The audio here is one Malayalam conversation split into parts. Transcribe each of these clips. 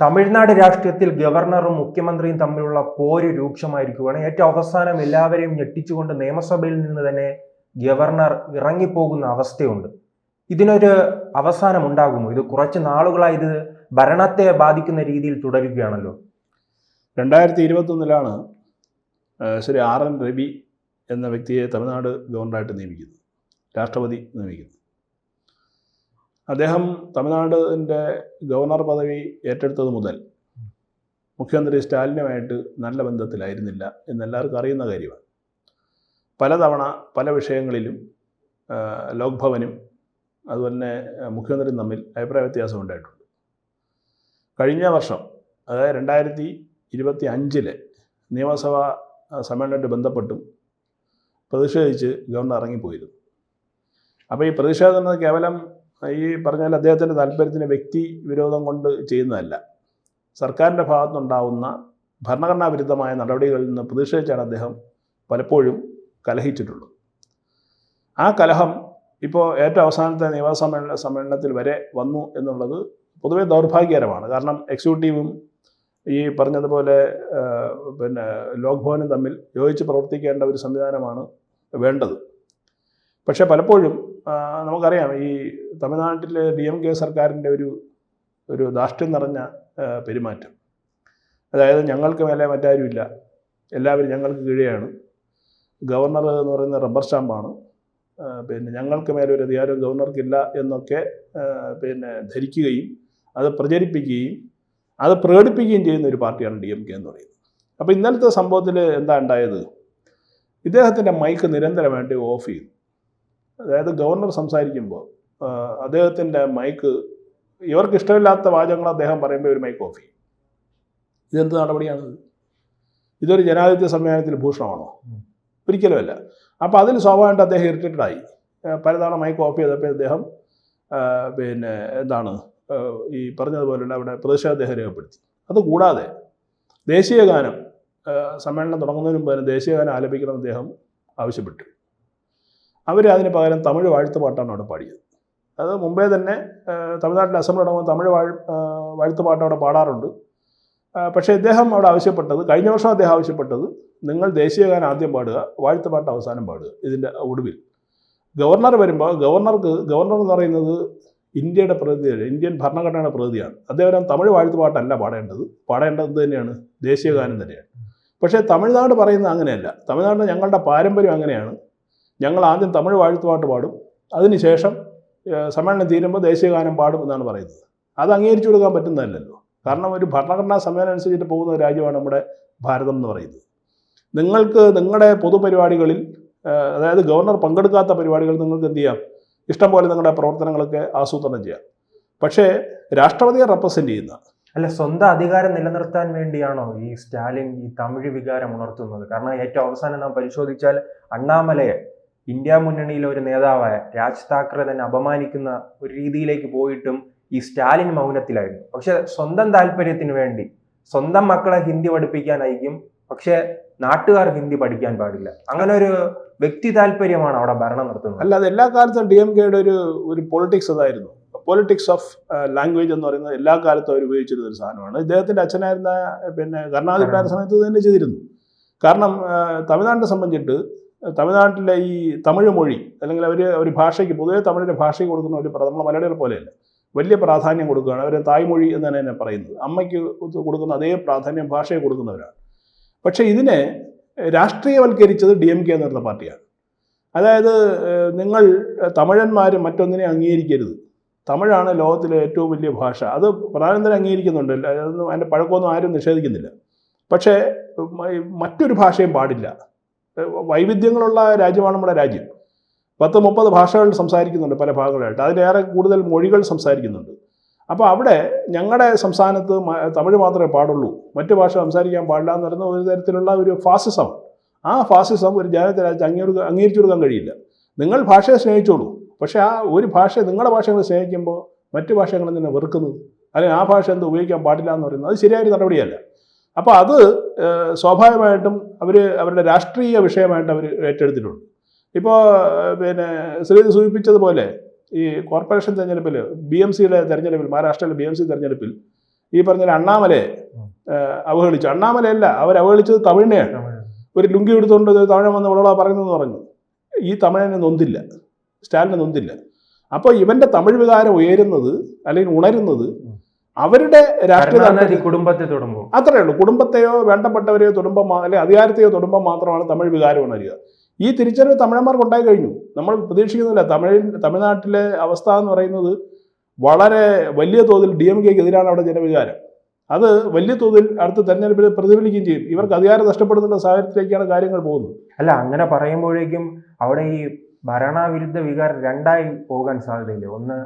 തമിഴ്നാട് രാഷ്ട്രീയത്തിൽ ഗവർണറും മുഖ്യമന്ത്രിയും തമ്മിലുള്ള പോര് രൂക്ഷമായിരിക്കുകയാണ്. ഏറ്റവും അവസാനം എല്ലാവരെയും ഞെട്ടിച്ചുകൊണ്ട് നിയമസഭയിൽ നിന്ന് തന്നെ ഗവർണർ ഇറങ്ങിപ്പോകുന്ന അവസ്ഥയുണ്ട്. ഇതിനൊരു അവസാനം ഉണ്ടാകുമോ ഇത് കുറച്ച് നാളുകളായി ഇത് ഭരണത്തെ ബാധിക്കുന്ന രീതിയിൽ തുടരുകയാണല്ലോ. രണ്ടായിരത്തി ഇരുപത്തൊന്നിലാണ് ശ്രീ ആർ എൻ രവി എന്ന വ്യക്തിയെ തമിഴ്നാട് ഗവർണറായിട്ട് നിയമിക്കുന്നത്. രാഷ്ട്രപതി നിയമിക്കുന്നു അദ്ദേഹം തമിഴ്നാടിന്റെ ഗവർണർ പദവി ഏറ്റെടുത്തത് മുതൽ മുഖ്യമന്ത്രി സ്റ്റാലിനുമായിട്ട് നല്ല ബന്ധത്തിലായിരുന്നില്ല എന്നെല്ലാവർക്കും അറിയുന്ന കാര്യമാണ്. പലതവണ പല വിഷയങ്ങളിലും ലോക്ഭവനും ലോക് ഭവനും അതുപോലെ തന്നെ മുഖ്യമന്ത്രിയും തമ്മിൽ അഭിപ്രായ വ്യത്യാസം ഉണ്ടായിട്ടുണ്ട്. കഴിഞ്ഞ വർഷം അതായത് രണ്ടായിരത്തി ഇരുപത്തി അഞ്ചിലെ നിയമസഭാ സമ്മേളനമായിട്ട് ബന്ധപ്പെട്ടും പ്രതിഷേധിച്ച് ഗവർണർ ഇറങ്ങിപ്പോയിരുന്നു. അപ്പോൾ ഈ പ്രതിഷേധം എന്നത് കേവലം ഈ പറഞ്ഞാൽ അദ്ദേഹത്തിന്റെ താല്പര്യത്തിന് വ്യക്തി വിരോധം കൊണ്ട് ചെയ്യുന്നതല്ല. സർക്കാരിന്റെ ഭാഗത്തുനിന്നുണ്ടാവുന്ന ഭരണഘടനാ വിരുദ്ധമായ നടപടികളിൽ നിന്ന് പ്രതിഷേധിച്ചാണ് അദ്ദേഹം പലപ്പോഴും കലഹിച്ചിട്ടുള്ളത്. ആ കലഹം ഇപ്പോൾ ഏറ്റവും അവസാനത്തെ നിയമസമ്മേളന സമ്മേളനത്തിൽ വരെ വന്നു എന്നുള്ളത് പൊതുവെ ദൗർഭാഗ്യകരമാണ്. കാരണം എക്സിക്യൂട്ടീവും ഈ പറഞ്ഞതുപോലെ പിന്നെ ലോക്ഭവനും തമ്മിൽ യോജിച്ച് പ്രവർത്തിക്കേണ്ട ഒരു സംവിധാനമാണ് വേണ്ടത്. പക്ഷേ പലപ്പോഴും നമുക്കറിയാം ഈ തമിഴ്നാട്ടിലെ ഡി എം കെ സർക്കാരിന്റെ ഒരു ഒരു ധാഷ്ട്യം നിറഞ്ഞ പെരുമാറ്റം. അതായത് ഞങ്ങൾക്ക് മേലെ മറ്റാരുമില്ല. എല്ലാവരും ഞങ്ങൾക്ക് കീഴെയാണ്. ഗവർണർ എന്ന് പറയുന്ന റബ്ബർ സ്റ്റാമ്പാണ്. പിന്നെ ഞങ്ങൾക്ക് മേലെ ഒരു അധികാരം ഗവർണർക്കില്ല എന്നൊക്കെ പിന്നെ ധരിക്കുകയും അത് പ്രചരിപ്പിക്കുകയും അത് പ്രകടിപ്പിക്കുകയും ചെയ്യുന്ന ഒരു പാർട്ടിയാണ് ഡി എം കെ എന്ന് പറയുന്നത്. അപ്പോൾ ഇന്നലത്തെ സംഭവത്തിൽ എന്താ ഉണ്ടായത്? ഇദ്ദേഹത്തിന്റെ മൈക്ക് നിരന്തരമായിട്ട് ഓഫ് ചെയ്തു. അതായത് ഗവർണർ സംസാരിക്കുമ്പോൾ അദ്ദേഹത്തിന്റെ മൈക്ക് ഇവർക്ക് ഇഷ്ടമില്ലാത്ത വാചകങ്ങൾ അദ്ദേഹം പറയുമ്പോൾ ഒരു മൈക്ക് ഓഫ് ചെയ്യും. ഇതെന്ത് നടപടിയാണിത്? ഇതൊരു ജനാധിപത്യ സംവിധാനത്തിൽ ഭൂഷണമാണോ. ഒരിക്കലുമല്ല അപ്പോൾ അതിൽ സ്വാഭാവികമായിട്ട് അദ്ദേഹം ഇറിറ്റേറ്റഡ് ആയി. പലതവണ മൈക്ക് ഓഫ് ചെയ്തപ്പോൾ അദ്ദേഹം പിന്നെ എന്താണ് ഈ പറഞ്ഞതുപോലെയുള്ള അവിടെ പ്രതിഷേധം അദ്ദേഹം രേഖപ്പെടുത്തി. അതുകൂടാതെ ദേശീയ ഗാനം സമ്മേളനം തുടങ്ങുന്നതിന് മുമ്പ് തന്നെ ദേശീയ ഗാനം ആലപിക്കണം അദ്ദേഹം ആവശ്യപ്പെട്ടു. അവർ അതിന് പകരം തമിഴ് വാഴ്ത്തുപാട്ടാണ് അവിടെ പാടിയത്. അത് മുമ്പേ തന്നെ തമിഴ്നാട്ടിലെ അസംബ്ലി തുടങ്ങുമ്പോൾ തമിഴ് വാഴ് വാഴ്ത്തുപാട്ട് അവിടെ പാടാറുണ്ട്. പക്ഷേ ഇദ്ദേഹം അവിടെ ആവശ്യപ്പെട്ടത് കഴിഞ്ഞ വർഷം അദ്ദേഹം ആവശ്യപ്പെട്ടത് നിങ്ങൾ ദേശീയഗാനം ആദ്യം പാടുക വാഴ്ത്തുപാട്ട് അവസാനം പാടുക ഇതിന്റെ ഒടുവിൽ. ഗവർണർ വരുമ്പോൾ ഗവർണർക്ക് ഗവർണർ എന്ന് പറയുന്നത് ഇന്ത്യയുടെ പ്രതിനിധിയാണ് ഇന്ത്യൻ ഭരണഘടനയുടെ പ്രതിനിധിയാണ്. അദ്ദേഹം തമിഴ് വാഴ്ത്തുപാട്ടല്ല പാടേണ്ടത് പാടേണ്ടത് തന്നെയാണ് ദേശീയഗാനം തന്നെയാണ്. പക്ഷേ തമിഴ്നാട് പറയുന്നത് അങ്ങനെയല്ല. തമിഴ്നാട് ഞങ്ങളുടെ പാരമ്പര്യം അങ്ങനെയാണ്. ഞങ്ങൾ ആദ്യം തമിഴ് വാഴ്ത്തുപാട്ട് പാടും. അതിനുശേഷം സമ്മേളനം തീരുമ്പോൾ ദേശീയ ഗാനം പാടും എന്നാണ് പറയുന്നത്. അത് അംഗീകരിച്ചു കൊടുക്കാൻ പറ്റുന്നതല്ലല്ലോ. കാരണം ഒരു ഭരണഘടനാ സമ്മേളനം അനുസരിച്ചിട്ട് പോകുന്ന രാജ്യമാണ് നമ്മുടെ ഭാരതം എന്ന് പറയുന്നത്. നിങ്ങൾക്ക് നിങ്ങളുടെ പൊതുപരിപാടികളിൽ അതായത് ഗവർണർ പങ്കെടുക്കാത്ത പരിപാടികൾ നിങ്ങൾക്ക് എന്ത് ചെയ്യാം? ഇഷ്ടം പോലെ നിങ്ങളുടെ പ്രവർത്തനങ്ങളൊക്കെ ആസൂത്രണം ചെയ്യാം. പക്ഷേ രാഷ്ട്രപതിയെ റെപ്രസെന്റ് ചെയ്യുന്ന അല്ല സ്വന്തം അധികാരം നിലനിർത്താൻ വേണ്ടിയാണോ ഈ സ്റ്റാലിൻ ഈ തമിഴ് വികാരം ഉണർത്തുന്നത്? കാരണം ഏറ്റവും അവസാനം നാം പരിശോധിച്ചാൽ അണ്ണാമലയെ ഇന്ത്യ മുന്നണിയിലെ ഒരു നേതാവായ രാജ് താക്കറെ തന്നെ അപമാനിക്കുന്ന ഒരു രീതിയിലേക്ക് പോയിട്ടും ഈ സ്റ്റാലിൻ മൗനത്തിലായിരുന്നു. പക്ഷെ സ്വന്തം താല്പര്യത്തിന് വേണ്ടി സ്വന്തം മക്കളെ ഹിന്ദി പഠിപ്പിക്കാനായിരിക്കും പക്ഷെ നാട്ടുകാർ ഹിന്ദി പഠിക്കാൻ പാടില്ല. അങ്ങനെ ഒരു വ്യക്തി താല്പര്യമാണ് അവിടെ ഭരണം നടത്തുന്നത്. അല്ല അത് എല്ലാ കാലത്തും ഡി എം കെയുടെ ഒരു ഒരു പൊളിറ്റിക്സ് അതായിരുന്നു. പൊളിറ്റിക്സ് ഓഫ് ലാംഗ്വേജ് എന്ന് പറയുന്നത് എല്ലാ കാലത്തും അവർ ഉപയോഗിച്ചിരുന്ന ഒരു സാധനമാണ്. ഇദ്ദേഹത്തിന്റെ അച്ഛനായിരുന്ന പിന്നെ കർണാടകയുടെ സമയത്ത് തന്നെ ചെയ്തിരുന്നു. കാരണം തമിഴ്നാടിനെ സംബന്ധിച്ചിട്ട് തമിഴ്നാട്ടിലെ ഈ തമിഴ് മൊഴി അല്ലെങ്കിൽ അവർ ഒരു ഭാഷയ്ക്ക് പൊതുവേ തമിഴിന്റെ ഭാഷയ്ക്ക് കൊടുക്കുന്ന ഒരു നമ്മളെ മലയാളികൾ പോലെയല്ല. വലിയ പ്രാധാന്യം കൊടുക്കുകയാണ്. അവർ തായ്മൊഴി എന്ന് തന്നെ പറയുന്നത്. അമ്മയ്ക്ക് കൊടുക്കുന്ന അതേ പ്രാധാന്യം ഭാഷയെ കൊടുക്കുന്നവരാണ്. പക്ഷേ ഇതിനെ രാഷ്ട്രീയവൽക്കരിച്ചത് ഡി എം കെ എന്ന് പറയുന്ന പാർട്ടിയാണ്. അതായത് നിങ്ങൾ തമിഴന്മാർ മറ്റൊന്നിനെ അംഗീകരിക്കരുത്. തമിഴാണ് ലോകത്തിലെ ഏറ്റവും വലിയ ഭാഷ. അത് പ്രധാനമന്ത്രി അംഗീകരിക്കുന്നുണ്ട്. അതൊന്നും അതിന്റെ പഴക്കമൊന്നും ആരും നിഷേധിക്കുന്നില്ല. പക്ഷേ മറ്റൊരു ഭാഷയും പാടില്ല. വൈവിധ്യങ്ങളുള്ള രാജ്യമാണ് നമ്മുടെ രാജ്യം. പത്ത് മുപ്പത് ഭാഷകൾ സംസാരിക്കുന്നുണ്ട് പല ഭാഗങ്ങളായിട്ട്. അതിലേറെ കൂടുതൽ മൊഴികൾ സംസാരിക്കുന്നുണ്ട്. അപ്പോൾ അവിടെ ഞങ്ങളുടെ സംസ്ഥാനത്ത് തമിഴ് മാത്രമേ പാടുള്ളൂ. മറ്റു ഭാഷ സംസാരിക്കാൻ പാടില്ല എന്ന് പറയുന്ന ഒരു തരത്തിലുള്ള ഒരു ഫാസിസം. ആ ഫാസിസം ഒരു ജനത്തെ അംഗീകരിക്ക അംഗീകരിച്ചു കൊടുക്കാൻ കഴിയില്ല. നിങ്ങൾ ഭാഷയെ സ്നേഹിച്ചോളൂ. പക്ഷേ ആ ഒരു ഭാഷ നിങ്ങളുടെ ഭാഷകൾ സ്നേഹിക്കുമ്പോൾ മറ്റു ഭാഷകൾ തന്നെ വെറുക്കുന്നത്? അല്ലെങ്കിൽ ആ ഭാഷ എന്ത് ഉപയോഗിക്കാൻ പാടില്ല എന്ന് പറയുന്നത് അത് ശരിയായൊരു നടപടിയല്ല. അപ്പോൾ അത് സ്വാഭാവികമായിട്ടും അവർ അവരുടെ രാഷ്ട്രീയ വിഷയമായിട്ട് അവർ ഏറ്റെടുത്തിട്ടുണ്ട്. ഇപ്പോൾ പിന്നെ ശ്രീ സൂചിപ്പിച്ചതുപോലെ ഈ കോർപ്പറേഷൻ തെരഞ്ഞെടുപ്പിൽ ബി എം സിയുടെ തെരഞ്ഞെടുപ്പിൽ മഹാരാഷ്ട്രയിലെ ബി എം സി തെരഞ്ഞെടുപ്പിൽ ഈ പറഞ്ഞ അണ്ണാമലയെ അവഹേളിച്ചു. അണ്ണാമലയല്ല അവർ അവഹേളിച്ചത് തമിഴിനെയാണ് ഒരു ലുങ്കി എടുത്തുകൊണ്ട് തമിഴൻ വന്ന് വിളവ പറയുന്നതെന്ന് പറഞ്ഞു. ഈ തമിഴനെ നൊന്തില്ല. സ്റ്റാലിനെ നൊന്തില്ല. അപ്പോൾ ഇവന്റെ തമിഴ് വികാരം ഉയരുന്നത് അല്ലെങ്കിൽ ഉണരുന്നത് അവരുടെ രാഷ്ട്രീയ കുടുംബത്തെ തൊടുമ്പോൾ അത്രയേ ഉള്ളൂ. കുടുംബത്തെയോ വേണ്ടപ്പെട്ടവരെയോ തൊടുമ്പോൾ അല്ലെ അധികാരത്തെയോ തൊടുമ്പോൾ മാത്രമാണ് തമിഴ് വികാരം ഉണരുക ഈ തിരിച്ചറിവ് തമിഴന്മാർക്ക് ഉണ്ടായി കഴിഞ്ഞു. നമ്മൾ പ്രതീക്ഷിക്കുന്നില്ല. തമിഴിൽ തമിഴ്നാട്ടിലെ അവസ്ഥ എന്ന് പറയുന്നത് വളരെ വലിയ തോതിൽ ഡി എം കെക്ക് എതിരാണ് അവിടെ ജനവികാരം. അത് വലിയ തോതിൽ അടുത്ത തെരഞ്ഞെടുപ്പിൽ പ്രതിഫലിക്കുകയും ചെയ്യും. ഇവർക്ക് അധികാരം നഷ്ടപ്പെടുന്ന സാഹചര്യത്തിലേക്കാണ് കാര്യങ്ങൾ പോകുന്നത്. അല്ല അങ്ങനെ പറയുമ്പോഴേക്കും അവിടെ ഈ ഭരണവിരുദ്ധ വികാരം രണ്ടായി പോകാൻ സാധ്യതയില്ല? ഒന്ന്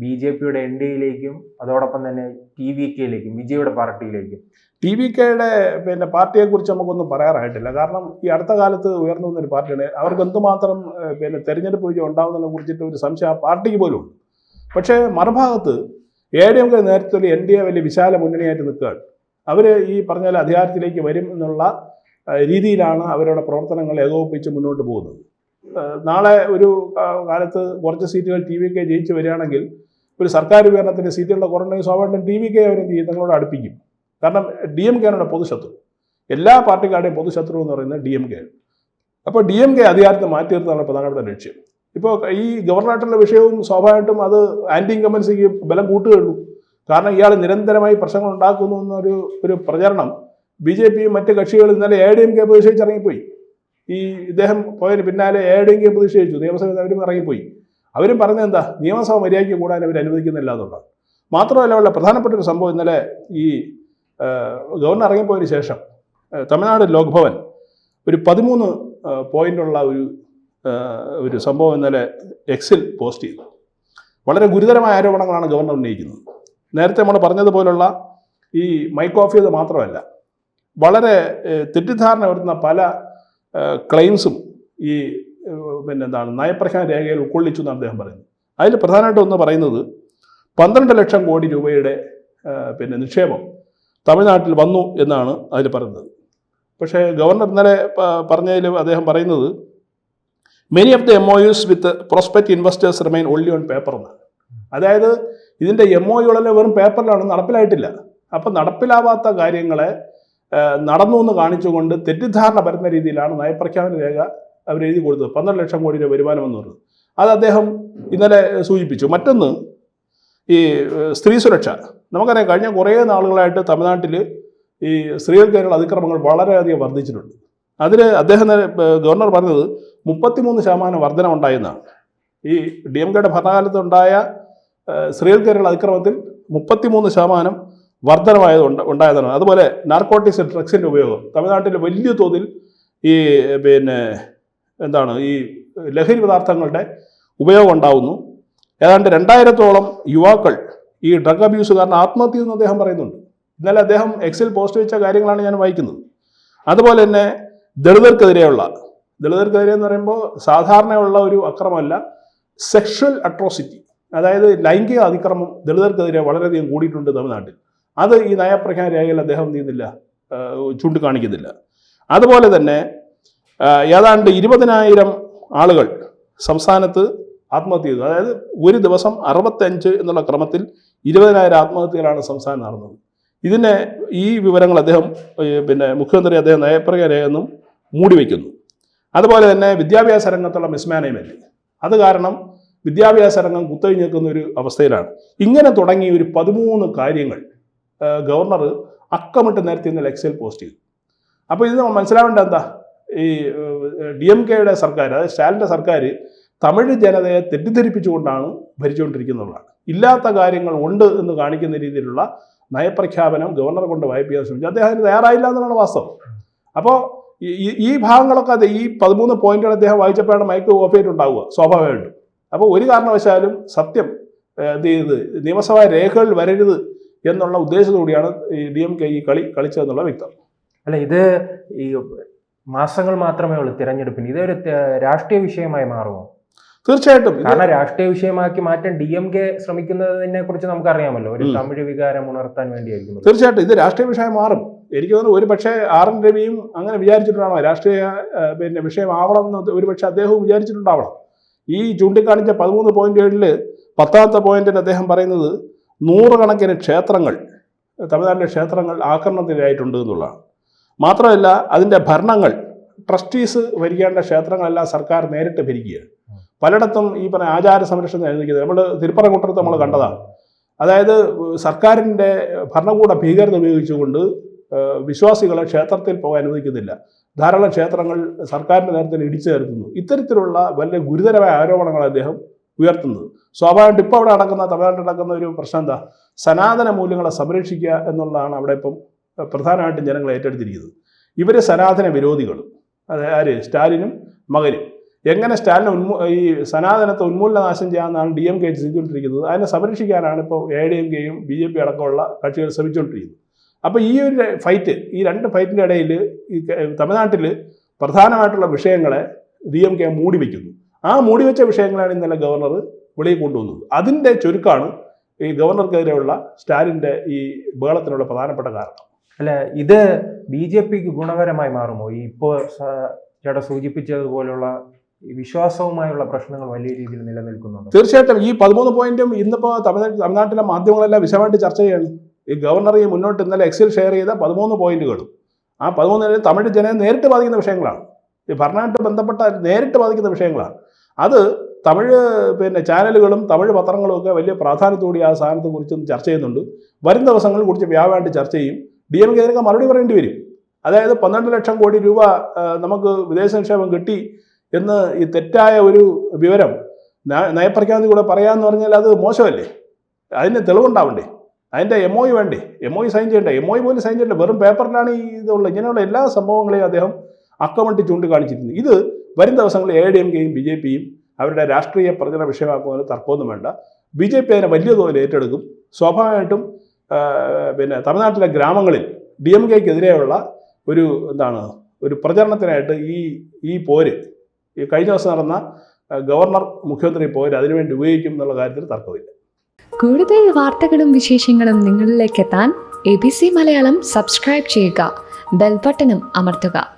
ബി ജെ പിയുടെ എൻ ഡി എയിലേക്കും അതോടൊപ്പം തന്നെ ടി വി കെയിലേക്കും വിജയുടെ പാർട്ടിയിലേക്കും. ടി വി കെയുടെ പിന്നെ പാർട്ടിയെക്കുറിച്ച് നമുക്കൊന്നും പറയാറായിട്ടില്ല. കാരണം ഈ അടുത്ത കാലത്ത് ഉയർന്നു വന്നൊരു പാർട്ടിയാണ്. അവർക്ക് എന്തുമാത്രം പിന്നെ തെരഞ്ഞെടുപ്പ് വിജയം ഉണ്ടാകുന്നതിനെ കുറിച്ചിട്ട് ഒരു സംശയം ആ പാർട്ടിക്ക് പോലും ഉണ്ട്. പക്ഷേ മറുഭാഗത്ത് എ ഡി എം കെ നേതൃത്വത്തിൽ എൻ ഡി എ വലിയ വിശാല മുന്നണിയായിട്ട് നിൽക്കുകയാണ്. അവർ ഈ പറഞ്ഞ പോലെ അധികാരത്തിലേക്ക് വരും എന്നുള്ള രീതിയിലാണ് അവരുടെ പ്രവർത്തനങ്ങൾ ഏകോപിപ്പിച്ച് മുന്നോട്ട് പോകുന്നത്. നാളെ ഒരു കാലത്ത് കുറച്ച് സീറ്റുകൾ ടി വി കെ ജയിച്ചു വരികയാണെങ്കിൽ ഒരു സർക്കാർ ഭരണത്തിന്റെ സീറ്റുകളുടെ കുറവുണ്ടെങ്കിൽ സ്വാഭാവികം ടി വി കെ അവരെന്ത് ചെയ്യും? തങ്ങളോട് അടുപ്പിക്കും. കാരണം ഡി എം കെ ആണ് പൊതുശത്രു. എല്ലാ പാർട്ടിക്കാരുടെയും പൊതുശത്രു എന്ന് പറയുന്നത് ഡി എം കെ അപ്പോൾ ഡി എം കെ അധികാരത്തെ മാറ്റി നിർത്തുന്നതാണ് പ്രധാനപ്പെട്ട ലക്ഷ്യം. ഇപ്പോൾ ഈ ഗവർണറായിട്ടുള്ള വിഷയവും സ്വാഭാവികമായിട്ടും അത് ആന്റി ഇൻകമ്പൻസിക്ക് ബലം കൂട്ടുകയുള്ളൂ. കാരണം ഇയാൾ നിരന്തരമായി പ്രശ്നങ്ങൾ ഉണ്ടാക്കുന്നു എന്നൊരു ഒരു പ്രചരണം ബി ജെ പിയും മറ്റ് കക്ഷികളും ഇന്നലെ എ ഡി എം കെ പ്രതിഷേധിച്ച് ഇറങ്ങിപ്പോയി. ഈ ഇദ്ദേഹം പോയതിന് പിന്നാലെ എ ഡി എം കെ പ്രതിഷേധിച്ചു. നിയമസഭയിൽ അവരും ഇറങ്ങിപ്പോയി. അവരും പറഞ്ഞത് എന്താ നിയമസഭ മര്യാദയ്ക്ക് കൂടാൻ അവർ അനുവദിക്കുന്നില്ല എന്നുള്ളത്. മാത്രമല്ല ഉള്ള പ്രധാനപ്പെട്ട ഒരു സംഭവം ഇന്നലെ ഈ ഗവർണർ ഇറങ്ങിപ്പോയതിന് ശേഷം തമിഴ്നാട് ലോക്ഭവൻ ഒരു പതിമൂന്ന് പോയിന്റുള്ള ഒരു ഒരു സംഭവം ഇന്നലെ എക്സിൽ പോസ്റ്റ് ചെയ്തു. വളരെ ഗുരുതരമായ ആരോപണങ്ങളാണ് ഗവർണർ ഉന്നയിക്കുന്നത്. നേരത്തെ നമ്മൾ പറഞ്ഞതുപോലുള്ള ഈ മൈക്ക് ഓഫ് ചെയ്ത് മാത്രമല്ല വളരെ തെറ്റിദ്ധാരണ വരുന്ന പല ക്ലെയിംസും ഈ ഏ, പിന്നെ എന്താണ് നയപ്രഖ്യാപന രേഖയിൽ ഉൾക്കൊള്ളിച്ചു എന്നാണ് അദ്ദേഹം പറയുന്നത്. അതിൽ പ്രധാനമായിട്ടും ഒന്ന് പറയുന്നത് പന്ത്രണ്ട് ലക്ഷം കോടി രൂപയുടെ പിന്നെ നിക്ഷേപം തമിഴ്നാട്ടിൽ വന്നു എന്നാണ് അതിൽ പറയുന്നത്. പക്ഷേ ഗവർണർ ഇന്നലെ പറഞ്ഞതിൽ അദ്ദേഹം പറയുന്നത് many of the M O Us with prospect investors remain only on paper എന്നാണ്. അതായത് ഇതിന്റെ എം ഒ യുകളെല്ലാം വെറും പേപ്പറിലാണ് നടപ്പിലായിട്ടില്ല. അപ്പം നടപ്പിലാവാത്ത കാര്യങ്ങളെ നടന്നു എന്ന് കാണിച്ചുകൊണ്ട് തെറ്റിദ്ധാരണ വരുന്ന രീതിയിലാണ് നയപ്രഖ്യാപന രേഖ അവർ എഴുതി കൊടുത്തത്. പന്ത്രണ്ട് ലക്ഷം കോടി രൂപ വരുമാനം എന്ന് പറഞ്ഞത്. അത് അദ്ദേഹം ഇന്നലെ സൂചിപ്പിച്ചു. മറ്റൊന്ന് ഈ സ്ത്രീ സുരക്ഷ. നമുക്കറിയാം കഴിഞ്ഞ കുറേ നാളുകളായിട്ട് തമിഴ്നാട്ടിൽ ഈ സ്ത്രീകൾക്കെതിരെയുള്ള അതിക്രമങ്ങൾ വളരെയധികം വർദ്ധിച്ചിട്ടുണ്ട്. അതിൽ അദ്ദേഹം ഗവർണർ പറഞ്ഞത് മുപ്പത്തിമൂന്ന് ശതമാനം വർധന ഉണ്ടായെന്നാണ്. ഈ ഡി എം കെയുടെ ഭരണകാലത്തുണ്ടായ സ്ത്രീകൾക്കായുള്ള അതിക്രമത്തിൽ മുപ്പത്തിമൂന്ന് ശതമാനം വർധനമായത് ഉണ്ട് ഉണ്ടായതാണ്. അതുപോലെ നാർക്കോട്ടിക്സ് ഡ്രഗ്സിന്റെ ഉപയോഗം. തമിഴ്നാട്ടിൽ വലിയ തോതിൽ ഈ പിന്നെ എന്താണ് ഈ ലഹരി പദാർത്ഥങ്ങളുടെ ഉപയോഗം ഉണ്ടാവുന്നു. ഏതാണ്ട് രണ്ടായിരത്തോളം യുവാക്കൾ ഈ ഡ്രഗ് അബ്യൂസ് കാരണം ആത്മഹത്യ എന്ന് അദ്ദേഹം പറയുന്നുണ്ട്. ഇന്നലെ അദ്ദേഹം എക്സിൽ പോസ്റ്റ് വെച്ച കാര്യങ്ങളാണ് ഞാൻ വായിക്കുന്നത്. അതുപോലെ തന്നെ ദളിതർക്കെതിരെയുള്ള ദളിതർക്കെതിരെ എന്ന് പറയുമ്പോൾ സാധാരണയുള്ള ഒരു അക്രമമല്ല സെക്ഷൽ അട്രോസിറ്റി അതായത് ലൈംഗിക അതിക്രമം ദളിതർക്കെതിരെ വളരെയധികം കൂടിയിട്ടുണ്ട് തമിഴ്നാട്ടിൽ. അത് ഈ നയപ്രഖ്യാന രേഖയിൽ അദ്ദേഹം നീന്തില്ല ചൂണ്ടിക്കാണിക്കുന്നില്ല. അതുപോലെ തന്നെ ഏതാണ്ട് ഇരുപതിനായിരം ആളുകൾ സംസ്ഥാനത്ത് ആത്മഹത്യ ചെയ്തു. അതായത് ഒരു ദിവസം അറുപത്തഞ്ച് എന്നുള്ള ക്രമത്തിൽ ഇരുപതിനായിരം ആത്മഹത്യകളാണ് സംസ്ഥാനം നടന്നത്. ഇതിനെ ഈ വിവരങ്ങൾ അദ്ദേഹം പിന്നെ മുഖ്യമന്ത്രി അദ്ദേഹം നയപ്രകാരം മൂടി വയ്ക്കുന്നു അതുപോലെ തന്നെ വിദ്യാഭ്യാസ രംഗത്തുള്ള മിസ്മാനേജ്മെന്റ് അത് കാരണം വിദ്യാഭ്യാസ രംഗം കുത്തഴിഞ്ഞ് നിൽക്കുന്ന ഒരു അവസ്ഥയിലാണ്. ഇങ്ങനെ തുടങ്ങി ഒരു പതിമൂന്ന് കാര്യങ്ങൾ ഗവർണർ അക്കമിട്ട് നേരത്തെ ഇന്നലെ എക്സൽ പോസ്റ്റ് ചെയ്തു. അപ്പോൾ ഇത് നമ്മൾ മനസ്സിലാവേണ്ട എന്താ? ഈ ഡി എം കെയുടെ സർക്കാർ അതായത് സ്റ്റാലിന്റെ സർക്കാർ തമിഴ് ജനതയെ തെറ്റിദ്ധരിപ്പിച്ചുകൊണ്ടാണ് ഭരിച്ചുകൊണ്ടിരിക്കുന്നതാണ് ഇല്ലാത്ത കാര്യങ്ങൾ ഉണ്ട് എന്ന് കാണിക്കുന്ന രീതിയിലുള്ള നയപ്രഖ്യാപനം ഗവർണർ കൊണ്ട് വായ്പിക്കാൻ ശ്രമിച്ചു. അദ്ദേഹം അതിന് തയ്യാറായില്ല എന്നാണ് വാസ്തവം. അപ്പോൾ ഈ- ഭാഗങ്ങളൊക്കെ അത് ഈ പതിമൂന്ന് പോയിന്റുകൾ അദ്ദേഹം വായിച്ചപ്പോഴാണ് മൈക്ക് ഓഫ് ചെയ്തിട്ടുണ്ടാവുക സ്വാഭാവികമായിട്ടും. അപ്പോൾ ഒരു കാരണവശാലും സത്യം എന്ത് ചെയ്ത് നിയമസഭാ രേഖകൾ വരരുത് എന്നുള്ള ഉദ്ദേശത്തോടെയാണ് ഈ ഡി എം കെ ഈ കളി കളിച്ചതെന്നുള്ള വ്യക്തം അല്ല ഇത് ഈ മാസങ്ങൾ മാത്രമേ ഉള്ളൂ തിരഞ്ഞെടുപ്പിന്. ഇതൊരു രാഷ്ട്രീയ വിഷയമായി മാറുമോ? തീർച്ചയായിട്ടും. കാരണം രാഷ്ട്രീയ വിഷയമാക്കി മാറ്റാൻ ഡി എം കെ ശ്രമിക്കുന്നതിനെ കുറിച്ച് നമുക്കറിയാമല്ലോ. ഒരു തമിഴ് വികാരം ഉണർത്താൻ വേണ്ടിയായിരിക്കും. തീർച്ചയായിട്ടും. ഇത് രാഷ്ട്രീയ വിഷയം മാറും. എനിക്ക് തോന്നുന്നു ഒരു പക്ഷേ ആർ എൻ രവിയും അങ്ങനെ വിചാരിച്ചിട്ടുണ്ടാവണം രാഷ്ട്രീയ പിന്നെ പിന്നെ വിഷയമാവണം എന്ന് ഒരു പക്ഷേ അദ്ദേഹവും വിചാരിച്ചിട്ടുണ്ടാവണം. ഈ ചൂണ്ടിക്കാണിച്ച പതിമൂന്ന് പോയിന്റ് ഏഴിൽ പത്താമത്തെ പോയിന്റിൽ അദ്ദേഹം പറയുന്നത് നൂറുകണക്കിന് ക്ഷേത്രങ്ങൾ തമിഴ്നാട്ടിലെ ക്ഷേത്രങ്ങൾ ആക്രമണത്തിനായിട്ടുണ്ട് എന്നുള്ളതാണ്. മാത്രമല്ല അതിന്റെ ഭരണങ്ങൾ ട്രസ്റ്റീസ് ഭരിക്കേണ്ട ക്ഷേത്രങ്ങളെല്ലാം സർക്കാർ നേരിട്ട് ഭരിക്കുകയാണ്. പലയിടത്തും ഈ പറഞ്ഞ ആചാര സംരക്ഷണം എഴുതിക്കുന്നത് നമ്മൾ തിരുപ്പറംകുട്ടത്ത് നമ്മൾ കണ്ടതാണ്. അതായത് സർക്കാരിന്റെ ഭരണകൂട ഭീകരത ഉപയോഗിച്ചുകൊണ്ട് വിശ്വാസികളെ ക്ഷേത്രത്തിൽ പോകാൻ അനുവദിക്കുന്നില്ല. ധാരാളം ക്ഷേത്രങ്ങൾ സർക്കാരിന്റെ നേതൃത്വത്തിൽ ഇടിച്ചു ചേർക്കുന്നു ഇത്തരത്തിലുള്ള വലിയ ഗുരുതരമായ ആരോപണങ്ങൾ അദ്ദേഹം ഉയർത്തുന്നത്. സ്വാഭാവികമായിട്ട് ഇപ്പോൾ അവിടെ നടക്കുന്ന തമിഴ്നാട്ടിൽ നടക്കുന്ന ഒരു പ്രശ്നം എന്താ? സനാതന മൂല്യങ്ങളെ സംരക്ഷിക്കുക എന്നുള്ളതാണ് അവിടെ ഇപ്പം പ്രധാനമായിട്ടും ജനങ്ങൾ ഏറ്റെടുത്തിരിക്കുന്നത്. ഇവർ സനാതന വിരോധികളും. അത് ആര്? സ്റ്റാലിനും മകനും. എങ്ങനെ സ്റ്റാലിനെ ഉന്മൂ ഈ സനാതനത്തെ ഉന്മൂലനാശം ചെയ്യാമെന്നാണ് ഡി എം കെ ചിന്തിച്ചുകൊണ്ടിരിക്കുന്നത് അതിനെ സംരക്ഷിക്കാനാണ് ഇപ്പോൾ എ ഡി എം കെയും ബി ജെ പി അടക്കമുള്ള കക്ഷികൾ ശ്രമിച്ചുകൊണ്ടിരിക്കുന്നത്. അപ്പോൾ ഈ ഒരു ഫൈറ്റ് ഈ രണ്ട് ഫൈറ്റിന്റെ ഇടയിൽ ഈ തമിഴ്നാട്ടിൽ പ്രധാനമായിട്ടുള്ള വിഷയങ്ങളെ ഡി എം കെ മൂടി വയ്ക്കുന്നു. ആ മൂടി വെച്ച വിഷയങ്ങളാണ് ഇന്നലെ ഗവർണർ വെളിയിൽ കൊണ്ടുവന്നത്. അതിന്റെ ചുരുക്കാണ് ഈ ഗവർണർക്കെതിരെയുള്ള സ്റ്റാലിന്റെ ഈ ബഹളത്തിനുള്ള പ്രധാനപ്പെട്ട കാരണം. അല്ല ഇത് ബി ജെ പിക്ക് ഗുണകരമായി മാറുമോ? ഇപ്പോൾ ചേട്ടാ സൂചിപ്പിച്ചതുപോലുള്ള വിശ്വാസവുമായുള്ള പ്രശ്നങ്ങൾ വലിയ രീതിയിൽ നിലനിൽക്കുന്നുണ്ട്? തീർച്ചയായിട്ടും. ഈ പതിമൂന്ന് പോയിന്റും ഇന്നിപ്പോൾ തമിഴ്നാട്ടിൽ തമിഴ്നാട്ടിലെ മാധ്യമങ്ങളെല്ലാം വിശദമായിട്ട് ചർച്ച ചെയ്യാണ്. ഈ ഗവർണർ ഈ മുന്നോട്ട് ഇന്നലെ എക്സിൽ ഷെയർ ചെയ്ത പതിമൂന്ന് പോയിന്റുകളും ആ പതിമൂന്ന് തമിഴ് ജനയെ നേരിട്ട് ബാധിക്കുന്ന വിഷയങ്ങളാണ്. ഈ ഭരണമായിട്ട് ബന്ധപ്പെട്ട നേരിട്ട് ബാധിക്കുന്ന വിഷയങ്ങളാണ്. അത് തമിഴ് പിന്നെ ചാനലുകളും തമിഴ് പത്രങ്ങളും ഒക്കെ വലിയ പ്രാധാന്യത്തോടെ ആ സാധനത്തെ കുറിച്ച് ചർച്ച ചെയ്യുന്നുണ്ട്. വരും ദിവസങ്ങളിൽ കുറിച്ച് വ്യാപകമായിട്ട് ചർച്ച ചെയ്യും. ഡി എം കെതിനൊക്കെ മറുപടി പറയേണ്ടി വരും. അതായത് പന്ത്രണ്ട് ലക്ഷം കോടി രൂപ നമുക്ക് വിദേശ നിക്ഷേപം കിട്ടി എന്ന് ഈ തെറ്റായ ഒരു വിവരം നയപ്രഖ്യാപനത്തിൽ കൂടെ പറയാമെന്ന് പറഞ്ഞാൽ അത് മോശമല്ലേ? അതിന് തെളിവുണ്ടാവണ്ടേ? അതിന്റെ എം ഒ വേണ്ടേ? എം ഒ സൈൻ ചെയ്യണ്ടേ? എം ഒ പോലും സൈൻ ചെയ്യണ്ടേ? വെറും പേപ്പറിലാണ് ഈ ഇതുള്ളത് ഇങ്ങനെയുള്ള എല്ലാ സംഭവങ്ങളെയും അദ്ദേഹം അക്കമിട്ട് ചൂണ്ടിക്കാണിച്ചിരുന്നു. ഇത് വരും ദിവസങ്ങളിൽ എ ഡി എം കെയും ബി ജെ പിയും അവരുടെ രാഷ്ട്രീയ പ്രചരണ വിഷയമാക്കുന്നതിന് തർക്കമൊന്നും വേണ്ട. ബി ജെ പി അതിനെ വലിയ തോതിൽ ഏറ്റെടുക്കും. സ്വാഭാവികമായിട്ടും പിന്നെ തമിഴ്നാട്ടിലെ ഗ്രാമങ്ങളിൽ ഡി എം കെക്കെതിരെയുള്ള ഒരു എന്താണ് ഒരു പ്രചരണത്തിനായിട്ട് ഈ ഈ പോര് ഈ കഴിഞ്ഞ ദിവസം നടന്ന ഗവർണർ മുഖ്യമന്ത്രി പോര് അതിനുവേണ്ടി ഉപയോഗിക്കും എന്നുള്ള കാര്യത്തിൽ തർക്കമില്ല. കൂടുതൽ വാർത്തകളും വിശേഷങ്ങളും നിങ്ങളിലേക്ക് എത്താൻ A B C Malayalam subscribe ചെയ്യുക ബെൽബട്ടനും അമർത്തുക.